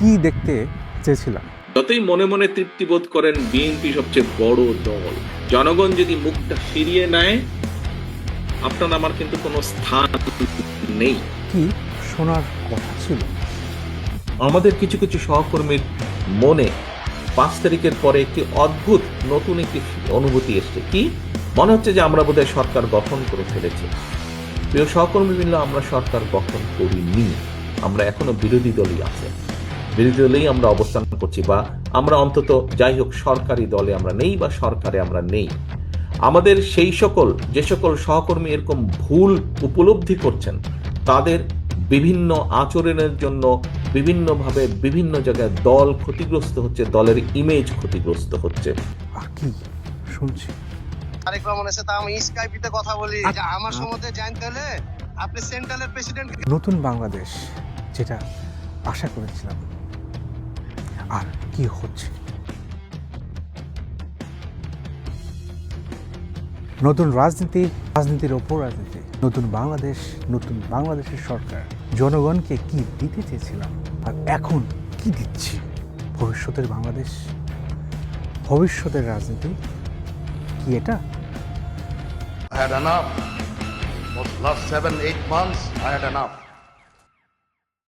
কি দেখতে চেয়েছিলাম যতই মনে মনে তৃপ্তি বোধ করেন বিএনপি সবচেয়ে বড় দল। জনগণ যদি মুখটা ফিরিয়ে নেয় আপনার আমার কিন্তু কোনো স্থান নেই। কি শোনার কথা ছিল? আমাদের কিছু কিছু সহকর্মীর মনে পাঁচ তারিখের পরে একটি অদ্ভুত নতুন একটি অনুভূতি এসছে। কি? মনে হচ্ছে যে আমরা বোধহয় সরকার গঠন করে ফেলেছি। প্রিয় সহকর্মী মিললে আমরা সরকার গঠন করিনি। আমরা এখনও বিরোধী দলই আছে। বিরোধী দলেই আমরা অবস্থান করছি বা আমরা অন্তত যাই হোক সরকারি দলে আমরা নেই বা সরকারে আমরা নেই। আমাদের সেই সকল যে সকল সহকর্মী এরকম ভুল উপলব্ধি করছেন তাদের বিভিন্ন আচরণের জন্য বিভিন্নভাবে বিভিন্ন জায়গায় দল ক্ষতিগ্রস্ত হচ্ছে দলের ইমেজ ক্ষতিগ্রস্ত হচ্ছে। আর কি? শুনছি। তারেক রহমানের সাথে আমি স্কাইপিতে কথা বলি যে আমার সম্বন্ধে জানতে হলে আপনি সেন্ট্রালের প্রেসিডেন্ট নতুন বাংলাদেশ যেটা আশা করেছিলাম। আর কি হচ্ছে নতুন রাজনীতি রাজনীতির ওপর রাজনীতি নতুন বাংলাদেশ নতুন বাংলাদেশের সরকার জনগণকে কি দিতে চেয়েছিলাম আর এখন কি দিচ্ছি ভবিষ্যতের বাংলাদেশ ভবিষ্যতের রাজনীতি কি এটা I had enough. The last seven, eight months, I had enough.